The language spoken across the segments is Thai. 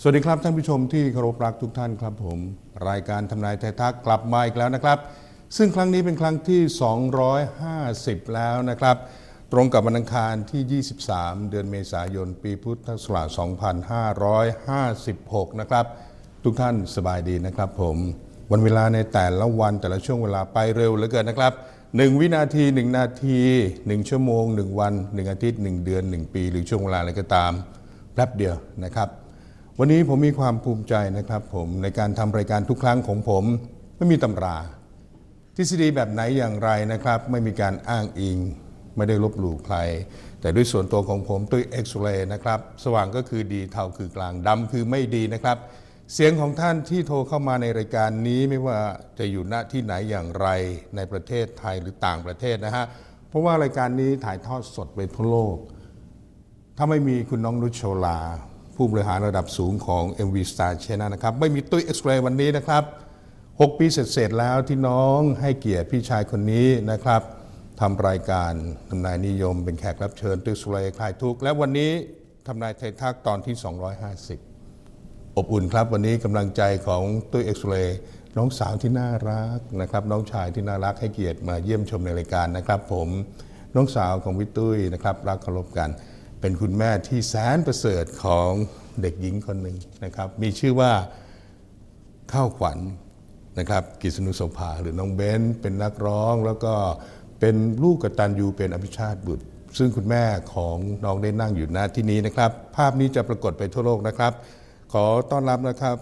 สวัสดีครับท่านผู้ชมที่เคารพรักทุกท่านครับผม รายการทำนายไทยทักกลับมาอีกแล้วนะครับ ซึ่งครั้งนี้เป็นครั้งที่ 250 แล้วนะครับ ตรงกับวันอังคารที่ 23 เดือนเมษายน ปีพุทธศักราช 2556 นะครับ ทุกท่านสบายดีนะครับผมวันเวลาในแต่ละวันแต่ละช่วงเวลาไปเร็วเหลือเกินนะครับ 1 วินาที 1 นาที 1 ชั่วโมง 1 วัน 1 อาทิตย์ 1 เดือน 1 ปี หรือช่วงเวลาอะไรก็ตามแป๊บเดียวนะครับ วันนี้ผมมีความภูมิใจนะครับผมในการทำรายการทุกครั้งของผมไม่มีตำรา ทฤษฎีแบบไหนอย่างไรนะครับ ไม่มีการอ้างอิง ไม่ได้ลบหลู่ใคร แต่ด้วยส่วนตัวของผมด้วยเอ็กซ์เรย์นะครับ สว่างก็คือดีเทาคือกลางดำคือไม่ดีนะครับ เสียงของท่านที่โทรเข้ามาในรายการนี้ไม่ว่าจะอยู่ณที่ไหนอย่างไรในประเทศไทยหรือต่างประเทศนะฮะเพราะว่ารายการนี้ถ่ายทอดสดไปทั่วโลก ถ้าไม่มีคุณน้องนุชโชลา ผู้บริหารระดับสูงของ MV Star Channel นะครับ ไม่มีตุ้ยเอ็กซ์เรย์วันนี้นะครับ 6 ปีเสร็จๆแล้วที่น้องให้เกียรติพี่ชายคนนี้นะครับทำรายการทำนายนิยมเป็นแขกรับเชิญตุ้ยเอ็กซ์เรย์คลายทุกและวันนี้ทำนายไทยทักตอนที่ 250 อบอุ่นครับวันนี้กำลังใจของตุ้ยเอ็กซ์เรย์น้องสาวที่น่ารักนะครับ น้องชายที่น่ารักให้เกียรติมาเยี่ยมชมในรายการนะครับ ผมน้องสาวของพี่ตุ้ยนะครับรักเคารพกัน เป็นคุณแม่ที่แสนประเสริฐของเด็กหญิงคนหนึ่งนะครับ มีชื่อว่าข้าวขวัญนะครับกิษณุโสภาหรือน้องเบนเป็นนักร้องแล้วก็เป็นลูกกตัญญูเป็นอภิชาติบุตร ซึ่งคุณแม่ของน้องได้นั่งอยู่หน้าที่นี้นะครับ ภาพนี้จะปรากฏไปทั่วโลกนะครับ ขอต้อนรับนะครับ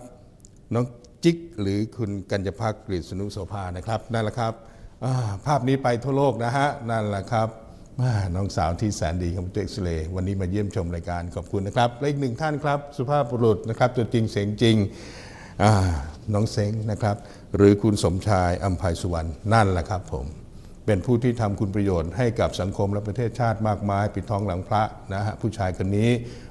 น้องจิกหรือคุณกัญญพักกฤษณุโสภานะครับนั่นแหละครับภาพนี้ไปทั่วโลกนะฮะนั่นแหละครับ น้องสาวที่แสนดีของตัวเอ็กซเรย์วันนี้มาเยี่ยมชมรายการขอบคุณนะครับและอีกหนึ่งท่านครับ สุภาพบุรุษนะครับตัวจริงเสียงจริงน้องเซ้งนะครับ หรือคุณสมชายอัมภัยสุวรรณนั่นแหละครับผมเป็นผู้ที่ทำคุณประโยชน์ให้กับสังคมและประเทศชาติมากมาย ปิดทองหลังพระนะฮะผู้ชายคนนี้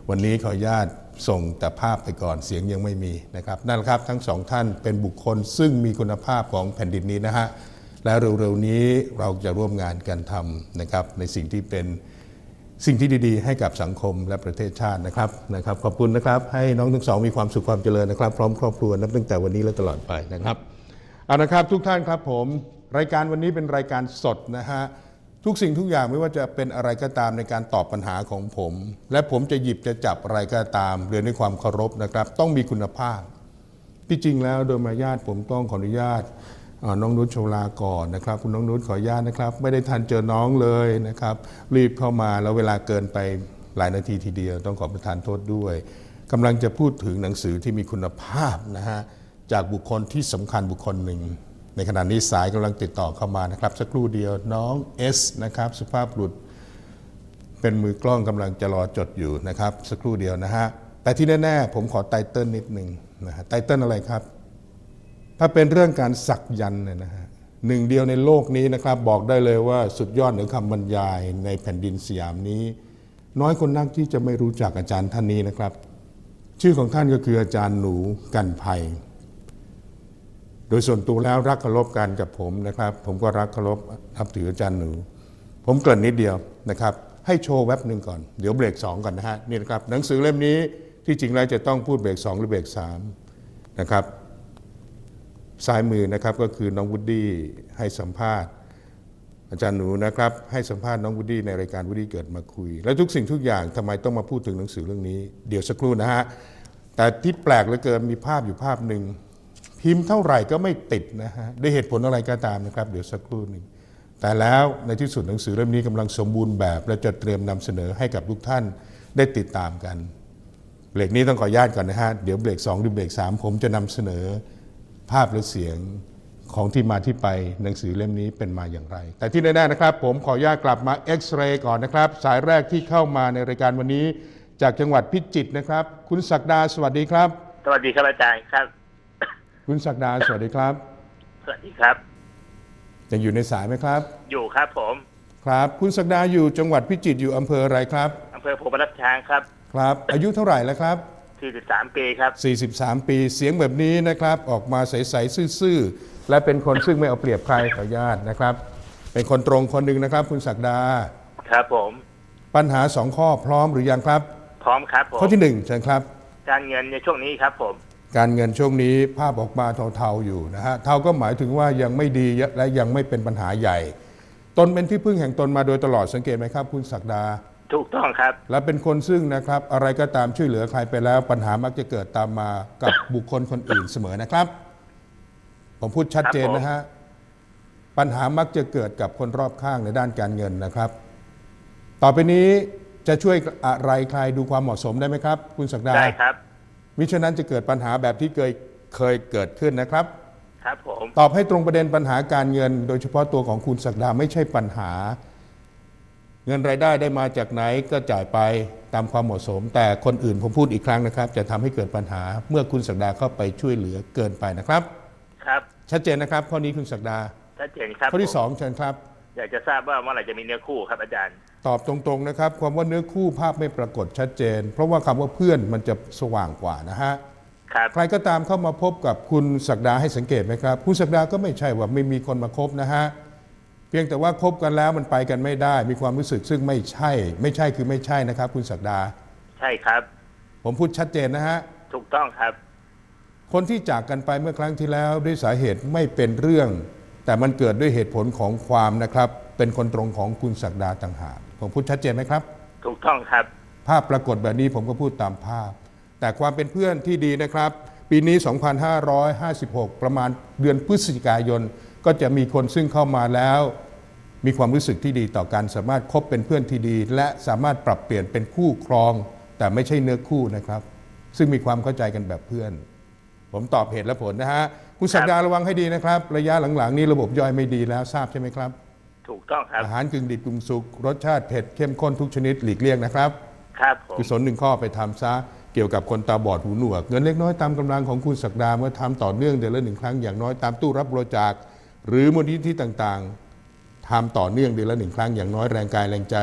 วันนี้ขออนุญาตส่งแต่ภาพไปก่อนเสียงยังไม่มีนะครับ นั่นแหละครับทั้งสองท่านเป็นบุคคลซึ่งมีคุณภาพของแผ่นดินนี้นะฮะ และเร็วๆนี้เราจะร่วมงานกันทำนะครับในสิ่งที่เป็นสิ่งที่ดีๆ ให้กับสังคมและประเทศชาตินะครับนะครับ ขอบคุณนะครับ ให้น้องทั้งสองมีความสุขความเจริญนะครับ พร้อมครอบครัวนับตั้งแต่วันนี้และตลอดไปนะครับเอาละครับทุกท่านครับผม รายการวันนี้เป็นรายการสดนะฮะทุกสิ่งทุกอย่างไม่ว่าจะเป็นอะไรก็ตามในการตอบปัญหาของผม และผมจะหยิบจะจับอะไรก็ตามเรียนด้วยความเคารพนะครับ ต้องมีคุณภาพ ที่จริงแล้วโดยมารยาทผมต้องขออนุญาต น้องนุชโชลาก่อนนะครับ คุณน้องนุชขออนุญาตนะครับ ไม่ได้ทันเจอน้องเลยนะครับ รีบเข้ามาแล้วเวลาเกินไปหลายนาทีทีเดียว ต้องขอประทานโทษด้วยกำลังจะพูดถึงหนังสือที่มีคุณภาพนะฮะจากบุคคลที่สำคัญบุคคลหนึ่ง ในขณะนี้สายกำลังติดต่อเข้ามานะครับ สักครู่เดียวน้องเอสนะครับสุภาพบุรุษเป็นมือกล้องกำลังจะรอจดอยู่นะครับ สักครู่เดียวนะฮะแต่ที่แน่ๆผมขอไตเติ้ลนิดหนึ่งนะฮะไตเติ้ลอะไรครับ ถ้าเป็นเรื่องการสักยันเนี่ยนะฮะหนึ่งเดียวในโลกนี้นะครับ บอกได้เลยว่าสุดยอดเหนือคำบรรยายในแผ่นดินสยามนี้ น้อยคนนักที่จะไม่รู้จักอาจารย์ท่านนี้นะครับ ชื่อของท่านก็คืออาจารย์หนูกันภัย โดยส่วนตัวแล้วรักเคารพกันกับผมนะครับ ผมก็รักเคารพนับถืออาจารย์หนู ผมเกริ่นนิดเดียวนะครับ ให้โชว์แว็บหนึ่งก่อนเดี๋ยวเบรกสองก่อนนะฮะนี่นะครับหนังสือเล่มนี้ที่จริงแล้วจะต้องพูดเบรกสองหรือเบรกสามนะครับ ซ้ายมือนะครับก็คือน้องวูดดี้ให้สัมภาษณ์ อาจารย์หนูนะครับให้สัมภาษณ์น้องวูดดี้ในรายการวูดดี้เกิดมาคุย แล้วทุกสิ่งทุกอย่างทำไมต้องมาพูดถึงหนังสือเรื่องนี้ เดี๋ยวสักครู่นะฮะแต่ที่แปลกเหลือเกินมีภาพอยู่ภาพหนึ่งพิมพ์เท่าไหร่ก็ไม่ติดนะฮะด้วยเหตุผลอะไรก็ตามนะครับ เดี๋ยวสักครู่หนึ่งแต่แล้วในที่สุดหนังสือเล่มนี้กำลังสมบูรณ์แบบ และจะเตรียมนำเสนอให้กับทุกท่านได้ติดตามกันเบรกนี้ต้องขออนุญาตก่อนนะฮะเดี๋ยวเบรก2หรือเบรก3ผมจะนำเสนอ ภาพและเสียงของที่มาที่ไปหนังสือเล่มนี้เป็นมาอย่างไร แต่ที่แน่ๆนะครับ ผมขออนุญาตกลับมาเอ็กซเรย์ก่อนนะครับ สายแรกที่เข้ามาในรายการวันนี้ จากจังหวัดพิจิตรนะครับ คุณศักดาสวัสดีครับ สวัสดีครับอาจารย์ครับ คุณศักดาสวัสดีครับ สวัสดีครับยังอยู่ในสายไหมครับ อยู่ครับผม ครับ คุณศักดาอยู่จังหวัดพิจิตรอยู่อำเภออะไรครับอำเภอโพธิ์รัชช้างครับ ครับ อายุเท่าไหร่แล้วครับ 43 ปีครับ 43 ปีเสียงแบบนี้นะครับ ออกมาใสๆซื่อๆ และเป็นคนซึ่งไม่เอาเปรียบใครขออนุญาตนะครับ เป็นคนตรงคนหนึ่งนะครับ คุณศักดา ครับผม ปัญหาสองข้อพร้อมหรือยังครับ พร้อมครับผมข้อที่หนึ่งเชิญครับ การเงินในช่วงนี้ครับผม การเงินช่วงนี้ภาพออกมาเทาๆอยู่นะฮะเทาก็หมายถึงว่ายังไม่ดีและยังไม่เป็นปัญหาใหญ่ ตนเป็นที่พึ่งแห่งตนมาโดยตลอดสังเกตไหมครับ คุณศักดา ถูกต้องครับ และเป็นคนซึ่งนะครับ อะไรก็ตามช่วยเหลือใครไปแล้ว ปัญหามักจะเกิดตามมากับบุคคลคนอื่นเสมอนะครับ ผมพูดชัดเจนนะฮะปัญหามักจะเกิดกับคนรอบข้างในด้านการเงินนะครับ ต่อไปนี้จะช่วยอะไรใครดูความเหมาะสมได้ไหมครับ คุณศักดาได้ครับมิฉะนั้นจะเกิดปัญหาแบบที่เคยเคยเกิดขึ้นนะครับ ครับผมตอบให้ตรงประเด็นปัญหาการเงิน โดยเฉพาะตัวของคุณศักดาไม่ใช่ปัญหา เงินรายได้ได้มาจากไหนก็จ่ายไปตามความเหมาะสม แต่คนอื่นผมพูดอีกครั้งนะครับ จะทำให้เกิดปัญหาเมื่อคุณศักดาเข้าไปช่วยเหลือเกินไปนะครับ ครับ ชัดเจนนะครับข้อนี้คุณศักดาชัดเจนครับข้อที่ผมสองเชิญครับอยากจะทราบว่าเมื่อไหร่จะมีเนื้อคู่ครับอาจารย์ ตอบตรงๆนะครับ ความว่าเนื้อคู่ภาพไม่ปรากฏชัดเจน เพราะว่าคำว่าเพื่อนมันจะสว่างกว่านะฮะครับใครก็ตามเข้ามาพบกับคุณศักดาให้สังเกตไหมครับคุณศักดาก็ไม่ใช่ว่าไม่มีคนมาคบนะฮะเพียงแต่ว่าคบกันแล้วมันไปกันไม่ได้ มีความรู้สึกซึ่งไม่ใช่ ไม่ใช่คือไม่ใช่นะครับ คุณศักดา ใช่ครับ ผมพูดชัดเจนนะฮะ ถูกต้องครับ คนที่จากกันไปเมื่อครั้งที่แล้วด้วยสาเหตุไม่เป็นเรื่อง แต่มันเกิดด้วยเหตุผลของความนะครับ เป็นคนตรงของคุณศักดาต่างหากผมพูดชัดเจนไหมครับ ถูกต้องครับ ภาพปรากฏแบบนี้ผมก็พูดตามภาพ แต่ความเป็นเพื่อนที่ดีนะครับ ปีนี้ 2556 ประมาณเดือนพฤศจิกายน ก็จะมีคนซึ่งเข้ามาแล้ว มีความรู้สึกที่ดีต่อกันสามารถคบเป็นเพื่อนที่ดี และสามารถปรับเปลี่ยนเป็นคู่ครอง แต่ไม่ใช่เนื้อคู่นะครับ ซึ่งมีความเข้าใจกันแบบเพื่อน ผมตอบเหตุและผลนะฮะคุณศักดาระวังให้ดีนะครับ ระยะหลังๆ นี้ระบบย่อยไม่ดีแล้วทราบใช่ไหมครับ ถูกต้องครับอาหารกึ่งดิบกึ่งสุกรสชาติเผ็ดเข้มข้นทุกชนิดหลีกเลี่ยงนะครับครับผมกุศลหนึ่งข้อไปทำซะเกี่ยวกับคนตาบอดหูหนวก เงินเล็กน้อยตามกำลังของคุณศักดาเมื่อทำต่อเนื่องเดือนละหนึ่งครั้งอย่างน้อยตามตู้รับบริจาค หรือมูลนิธิต่างๆทำต่อเนื่องเดือนละหนึ่งครั้งอย่างน้อยแรงกายแรงใจ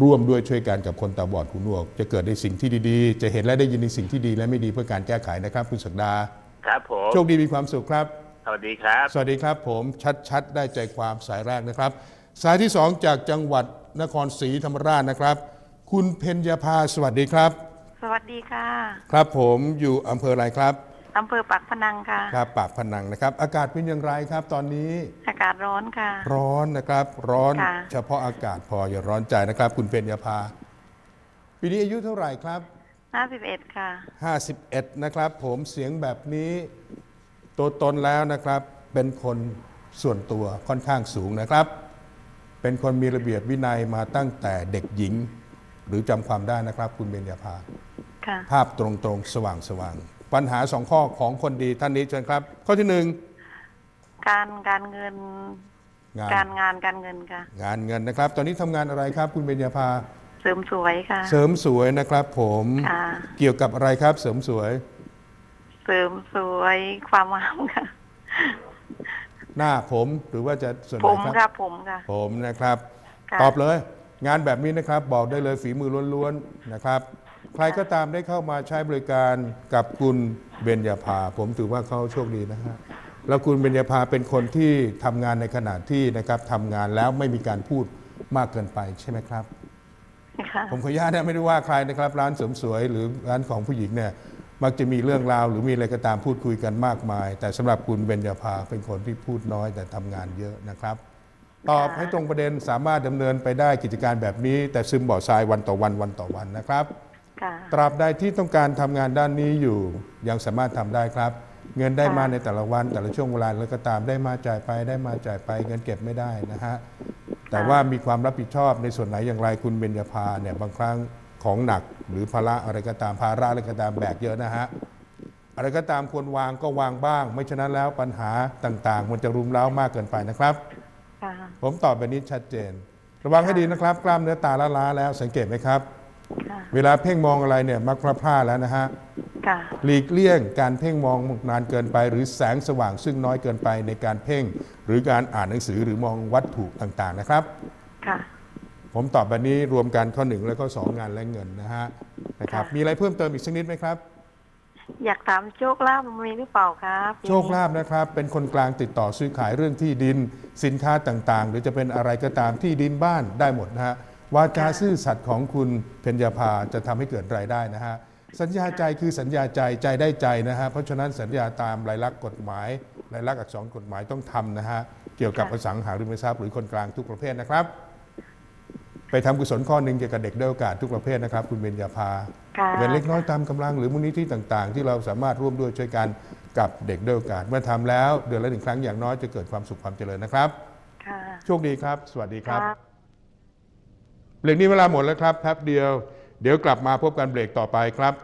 ร่วมด้วยช่วยกันกับคนตาบอดหูหนวก จะเกิดในสิ่งที่ดีๆ จะเห็นและได้ยินในสิ่งที่ดีและไม่ดีเพื่อการแก้ไขนะครับคุณศักดาครับผมโชคดีมีความสุขครับ สวัสดีครับ สวัสดีครับผมชัดๆ ได้ใจความสายแรกนะครับ สายที่สองจากจังหวัดนครศรีธรรมราชนะครับ คุณเพญญาภาสวัสดีครับ สวัสดีค่ะ ครับผมอยู่อำเภออะไรครับ อำเภอปากพนังค่ะ ครับปากพนังนะครับ อากาศเป็นอย่างไรครับ ตอนนี้อากาศร้อนค่ะ ร้อนนะครับ ร้อนค่ะ เฉพาะอากาศพออย่าร้อนใจนะครับ คุณเพญญาภาปีนี้อายุเท่าไหร่ครับ 51 ค่ะ 51 นะครับ ผมเสียงแบบนี้ ตัวตนแล้วนะครับ เป็นคนส่วนตัวค่อนข้างสูงนะครับ เป็นคนมีระเบียบวินัยมาตั้งแต่เด็กหญิง หรือจำความได้นะครับ คุณเบญญาภา ค่ะ ภาพตรงๆ สว่างๆ ปัญหาสองข้อของคนดีท่านนี้เชิญครับ ข้อที่หนึ่งการการเงิน งาน การงานการเงินค่ะ งานเงินนะครับ ตอนนี้ทำงานอะไรครับ คุณเบญญาภา เสริมสวยค่ะ เสริมสวยนะครับผมค่ะ เกี่ยวกับอะไรครับ เสริมสวย เสริมสวยความงามค่ะ หน้าผมหรือว่าจะส่วนไหผนมครับค่ะผมค่ะ ผมนะครับ ค่ะ ตอบเลย งานแบบนี้นะครับ บอกได้เลยฝีมือล้วนๆนะครับ ใครก็ตามได้เข้ามาใช้บริการกับคุณเบญญาภา ผมถือว่าเขาโชคดีนะฮะแล้วคุณเบญญาภาเป็นคนที่ทำงานในขณะที่นะครับทำงานแล้วไม่มีการพูดมากเกินไปใช่ไหมครับ ค่ะผมขออนุญาตนะไม่ได้ว่าใครนะครับ ร้านเสริมสวยหรือร้านของผู้หญิงเนี่ยมักจะมีเรื่องราว หรือมีอะไรก็ตามพูดคุยกันมากมาย แต่สำหรับคุณเบญญาภาเป็นคนที่พูดน้อยแต่ทำงานเยอะนะครับ ตอบให้ตรงประเด็นสามารถดำเนินไปได้กิจการแบบนี้ แต่ซึมบ่อทรายวันต่อวันวันต่อวันนะครับค่ะ ตราบใดที่ต้องการทำงานด้านนี้อยู่ยังสามารถทำได้ครับ เงินได้มาในแต่ละวันแต่ละช่วงเวลาแล้วก็ตามได้มาจ่ายไปได้มาจ่ายไป เงินเก็บไม่ได้นะฮะแต่ว่ามีความรับผิดชอบในส่วนไหนอย่างไรคุณเบญญาภาเนี่ยบางครั้งของหนักหรือภาระอะไรก็ตามภาระอะไรก็ตามแบกเยอะนะฮะอะไรก็ตามควรวางก็วางบ้าง ไม่ฉะนั้นแล้วปัญหาต่าง ๆ มันจะรุมเร้ามากเกินไปนะครับค่ะผมตอบแบบนี้ชัดเจน ระวังให้ดีนะครับ กล้ามเนื้อตาละล้าแล้วสังเกตไหมครับค่ะ เวลาเพ่งมองอะไรเนี่ยมักพลาดพลาดแล้วนะฮะค่ะหลีกเลี่ยงการเพ่งมองนานเกินไป หรือแสงสว่างซึ่งน้อยเกินไปในการเพ่ง หรือการอ่านหนังสือหรือมองวัตถุต่างๆนะครับค่ะผมตอบแบบนี้รวมกันข้อหนึ่งแล้วก็สองงานและเงินนะฮะนะครับค่ะมีอะไรเพิ่มเติมอีกสักนิดไหมครับ อยากถามโชคลาภมีหรือเปล่าครับปีนี้โชคลาภนะครับ เป็นคนกลางติดต่อซื้อขายเรื่องที่ดินสินค้าต่างๆ หรือจะเป็นอะไรก็ตามที่ดินบ้านได้หมดนะฮะ วาจาซื่อสัตย์ของคุณเพ็ญญาภาจะทำให้เกิดรายได้นะฮะสัญญาใจคือสัญญาใจใจได้ใจนะฮะเพราะฉะนั้นสัญญาตามลายลักษณ์กฎหมายลายลักษณ์อักษรกฎหมายต้องทำนะฮะเกี่ยวกับอสังหาริมทรัพย์หรือคนกลางทุกประเภทนะครับ ไปทำกุศลข้อหนึ่งเกี่ยวกับเด็กด้วยโอกาสทุกประเภทนะครับ คุณเบญญาภาค่ะเงินเล็กน้อยตามกำลังหรือมูลนิธิต่างๆ ที่เราสามารถร่วมด้วยช่วยกันกับเด็กด้วยโอกาสเมื่อทำแล้วเดือนละหนึ่งครั้งอย่างน้อยจะเกิดความสุขความเจริญนะครับค่ะโชคดีครับ สวัสดีครับครับ เบรกนี้เวลาหมดแล้วครับแป๊บเดียว เดี๋ยวกลับมาพบกันเบรกต่อไปครับ